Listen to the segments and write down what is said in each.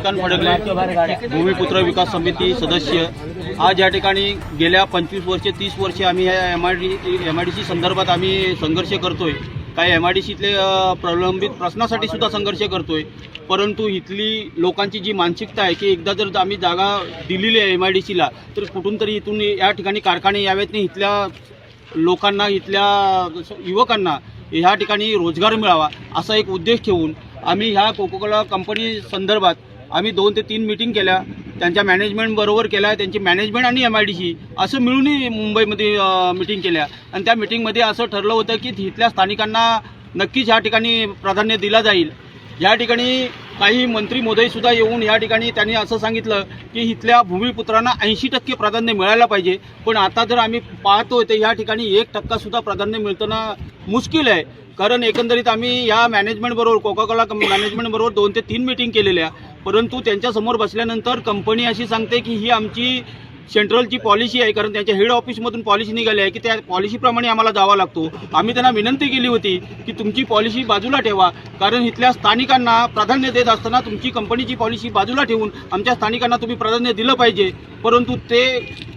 श्रीकांत फडकले भूमिपुत्र विकास समिती सदस्य. आज या ठिकाणी गेल्या पंचवीस वर्षे तीस वर्षे आम्ही या M I D M I D C संदर्भात आम्ही संघर्ष करतोय. काही एम आय डी सीतले प्रलंबित प्रश्नासाठी सुद्धा संघर्ष करतोय. परंतु इथली लोकांची जी मानसिकता आहे की एकदा जर आम्ही जागा दिलेली आहे एम आय डी सीला तर कुठून तरी इथून या ठिकाणी कारखाने यावेत नाही इथल्या लोकांना इथल्या युवकांना ह्या ठिकाणी रोजगार मिळावा असा एक उद्देश ठेवून आम्ही ह्या कोकोकोला कंपनी संदर्भात आम्ही दोन ते तीन मिटिंग केल्या. त्यांच्या मॅनेजमेंट बरोबर केल्या त्यांची मॅनेजमेंट आणि एम आय डी सी असं मिळूनही मुंबईमध्ये मिटिंग केल्या. आणि त्या मिटिंगमध्ये असं ठरलं होतं की इथल्या स्थानिकांना नक्कीच ह्या ठिकाणी प्राधान्य दिला जाईल. या ठिकाणी काही मंत्री मोदयसुद्धा येऊन या ठिकाणी त्यांनी असं सांगितलं की इथल्या भूमिपुत्रांना ऐंशी टक्के प्राधान्य मिळायला पाहिजे. पण आता जर आम्ही पाहतोय तर या ठिकाणी एक टक्कासुद्धा प्राधान्य मिळताना मुश्किल आहे. कारण एकंदरीत आम्ही या मॅनेजमेंटबरोबर कोकाकोला मॅनेजमेंटबरोबर दोन ते तीन मिटिंग केलेल्या. परंतु त्यांच्यासमोर बसल्यानंतर कंपनी अशी सांगते की ही आमची सेंट्रलची पॉलिसी आहे कारण त्यांच्या हेड ऑफिसमधून पॉलिसी निघाली आहे की त्या पॉलिसीप्रमाणे आम्हाला जावा लागतो. आम्ही त्यांना विनंती केली होती की तुमची पॉलिसी बाजूला ठेवा कारण इथल्या स्थानिकांना प्राधान्य देत असताना तुमची कंपनीची पॉलिसी बाजूला ठेवून आमच्या स्थानिकांना तुम्ही प्राधान्य दिलं पाहिजे. परंतु ते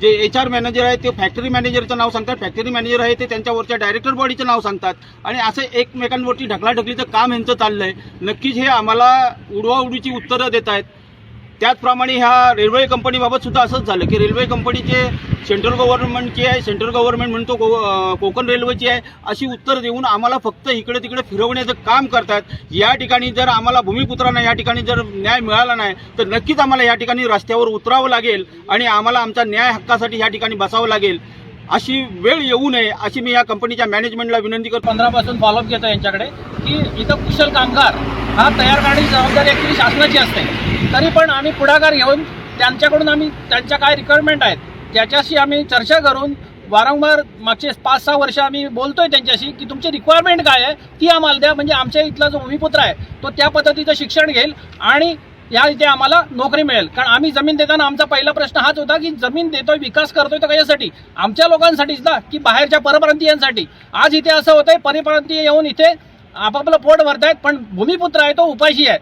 जे एच आर मॅनेजर आहे ते फॅक्टरी मॅनेजरचं नाव सांगतात. फॅक्टरी मॅनेजर आहे ते त्यांच्यावरच्या डायरेक्टर बॉडीचं नाव सांगतात. आणि असं एकमेकांवरती ढकलाढकलीचं काम यांचं चाललं आहे नक्कीच हे आम्हाला उडवाउडीची उत्तरं देत आहेत त्याचप्रमाणे ह्या रेल्वे कंपनीबाबत सुद्धा असंच झालं की रेल्वे कंपनीचे सेंट्रल गव्हर्नमेंटची आहे सेंट्रल गव्हर्नमेंट म्हणतो को कोकण रेल्वेची आहे अशी उत्तर देऊन आम्हाला फक्त इकडे तिकडे फिरवण्याचं काम करतात. या ठिकाणी जर आम्हाला भूमिपुत्रांना या ठिकाणी जर न्याय मिळाला नाही तर नक्कीच आम्हाला या ठिकाणी रस्त्यावर उतरावं लागेल आणि आम्हाला आमच्या न्याय हक्कासाठी या ठिकाणी बसावं लागेल. अशी वेळ येऊ नये अशी मी या कंपनीच्या मॅनेजमेंटला विनंती करतो. पंधरापासून फॉलोअप घेतो यांच्याकडे की इथं कुशल कामगार हा तयार करण्याची जबाबदारी ॲक्च्युली शासनाची असते. तरी पण आम्ही पुढाकार घेऊन त्यांच्याकडून आम्ही त्यांच्या काय रिक्वायरमेंट आहेत त्याच्याशी आम्ही चर्चा करून वारंवार मागचे पाच सहा वर्ष आम्ही बोलतोय त्यांच्याशी की तुमची रिक्वायरमेंट काय आहे ती आम्हाला द्या. म्हणजे आमच्या इथला जो भूमिपुत्र आहे तो त्या पद्धतीचं शिक्षण घेईल आणि या इथे आम्हाला नोकरी मिळेल. कारण आम्ही जमीन देताना आमचा पहिला प्रश्न हाच होता की जमीन देतोय विकास करतोय तर कशासाठी? आमच्या लोकांसाठीच ना की बाहेरच्या परप्रांतीयांसाठी. आज इथे असं होतंय परप्रांतीय येऊन इथे आपापलं पोट भरतायत पण भूमिपुत्र आहे तो उपाशी आहे.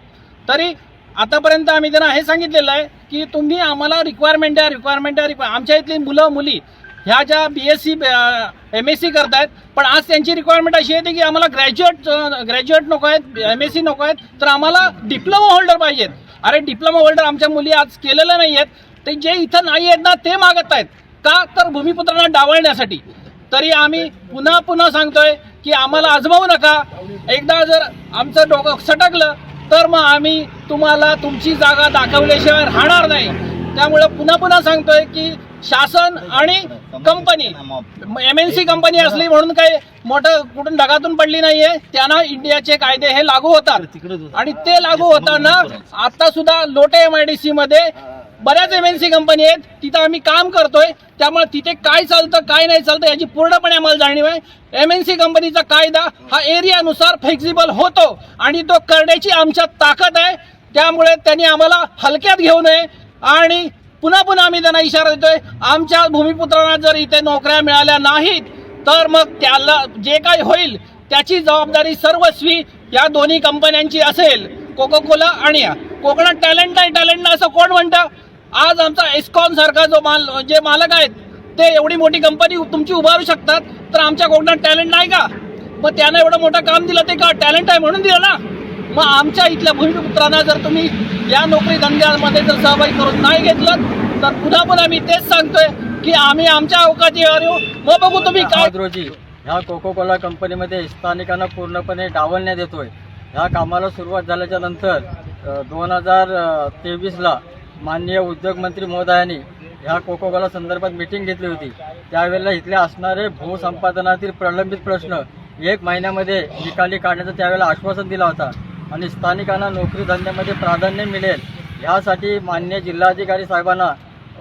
तरी आतापर्यंत आम्ही त्यांना हे सांगितलेलं आहे की तुम्ही आम्हाला रिक्वायरमेंट द्या रिक्वायरमेंट द्या रिक्वा आमच्या इथली मुलं मुली ह्या ज्या B S C M S C करतायत पण आज त्यांची रिक्वायरमेंट अशी येते की आम्हाला ग्रॅज्युएट ग्रॅज्युएट नको आहेत एम एस सी नको आहेत तर आम्हाला डिप्लोमा होल्डर पाहिजेत. अरे डिप्लोमा होल्डर आमच्या मुली आज केलेलं नाही आहेत ते जे इथं नाही आहेत ना ते मागत आहेत का? तर भूमिपुत्रांना डावळण्यासाठी तरी आम्ही पुन्हा पुन्हा सांगतोय की आम्हाला आजमावू नका. एकदा जर आमचं डोकं सटकलं तर मग आम्ही तुम्हाला तुमची जागा दाखवल्याशिवाय राहणार नाही. त्यामुळे पुन्हा पुन्हा सांगतोय की शासन आणि company M N C company असली म्हणून काही मोठं कुठून ढगातून पडली नाहीये. त्यांना इंडियाचे कायदे हे लागू होतात. आणि ते लागू होताना आता सुद्धा लोटे एम आय डी सी मध्ये बऱ्याच एम एन सी कंपनी आहेत तिथं आम्ही काम करतोय त्यामुळे तिथे काय चालतं काय नाही चालतं याची पूर्णपणे आम्हाला जाणीव आहे. एम एन सी कंपनीचा कायदा हा एरियानुसार फ्लेक्झिबल होतो आणि तो करण्याची आमच्यात ताकद आहे. त्यामुळे त्यांनी आम्हाला हलक्यात घेऊ नये आणि पुन्हा पुन्हा आम्ही त्यांना इशारा देतोय आमच्या भूमिपुत्रांना जर इथे नोकऱ्या मिळाल्या नाहीत तर मग त्याला जे काही होईल त्याची जबाबदारी सर्वस्वी या दोन्ही कंपन्यांची असेल. कोको कोला आणि या. कोकणात टॅलेंट आहे टॅलेंट असं कोण म्हणतं? आज आमचा एस्कॉन सारखा जो माल जे मालक आहेत ते एवढी मोठी कंपनी तुमची उभारू शकतात तर आमच्या कोकणात टॅलेंट नाही का? मग त्यानं एवढं मोठं काम दिलं ते का? टॅलेंट आहे म्हणून दिलं ना? मग आमच्या इथल्या भूमिपुत्रांना जर तुम्ही या नोकरी धंद्यामध्ये जर सहभागी करून नाही घेतलं तर पुन्हा पुन्हा मी तेच सांगतोय की आम्ही आमच्या अवकाशावर येऊ मग बघू तुम्ही काय रोजी ह्या कोको कोला कंपनीमध्ये स्थानिकांना पूर्णपणे डावलण्यात येतोय. ह्या कामाला सुरुवात झाल्याच्यानंतर दोन हजार तेवीसला माननीय उद्योगमंत्री महोदयांनी ह्या कोको कोला संदर्भात मीटिंग घेतली होती. त्यावेळेला इथले असणारे भूसंपादनातील प्रलंबित प्रश्न एक महिन्यामध्ये निकाली काढण्याचं त्यावेळेला आश्वासन दिला होता. आणि स्थानिकांना नोकरी धंद्यामध्ये प्राधान्य मिळेल ह्यासाठी मान्य जिल्हाधिकारी साहेबांना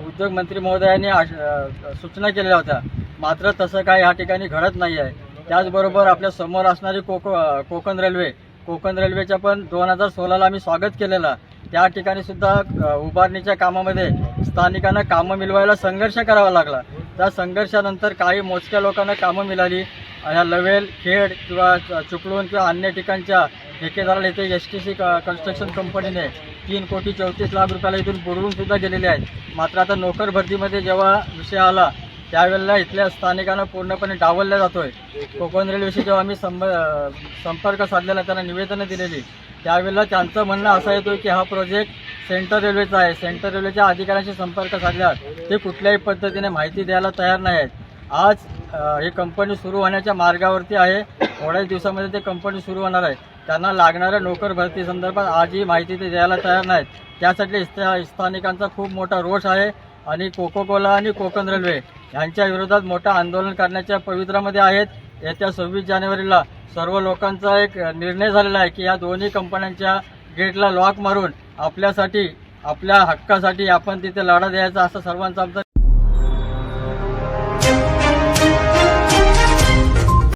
उद्योगमंत्री महोदयांनी आश- सूचना केलेल्या होत्या. मात्र तसं काय या ठिकाणी घडत नाही आहे. त्याचबरोबर आपल्यासमोर असणारी कोको कोकण रेल्वे. कोकण रेल्वेच्या पण दोन हजार सोळाला आम्ही स्वागत केलेलं. त्या ठिकाणी सुद्धा उभारणीच्या कामामध्ये स्थानिकांना कामं मिळवायला संघर्ष करावा लागला. त्या संघर्षानंतर काही मोजक्या लोकांना कामं मिळाली. ह्या लवेल खेड किंवा चुकलून किंवा अन्य ठिकाणच्या ठेकेदाराला इथे एस टी सी कन्स्ट्रक्शन कंपनीने तीन कोटी चौतीस लाख रुपयाला इथून बुडवून सुद्धा गेलेले आहेत. मात्र आता नोकर भरतीमध्ये जेव्हा विषय आला त्यावेळेला इथल्या स्थानिकांना पूर्णपणे डावलल्या जातोय. कोकण रेल्वेशी जेव्हा आम्ही संब संपर्क साधलेला त्यांना निवेदनं दिलेली त्यावेळेला त्यांचं म्हणणं असं येतो की हा प्रोजेक्ट सेंट्रल रेल्वेचा आहे. सेंट्रल रेल्वेच्या अधिकाऱ्यांशी संपर्क साधल्यास ते कुठल्याही पद्धतीने माहिती द्यायला तयार नाही आहेत आज ही कंपनी सुरू होण्याच्या मार्गावरती आहे. थोड्याच दिवसामध्ये ते कंपनी सुरू होणार आहे. त्यांना लागणाऱ्या नोकर भरती संदर्भात आजही माहिती ते द्यायला तयार नाहीत. त्यासाठी स्थानिकांचा खूप मोठा रोष आहे. आणि कोको कोला आणि कोकण रेल्वे यांच्या विरोधात मोठं आंदोलन करण्याच्या पवित्रामध्ये आहेत. येत्या सव्वीस जानेवारीला सर्व लोकांचा एक निर्णय झालेला आहे की या दोन्ही कंपन्यांच्या गेटला लॉक मारून आपल्यासाठी आपल्या हक्कासाठी आपण तिथे लढा द्यायचा असं सर्वांचा आमचा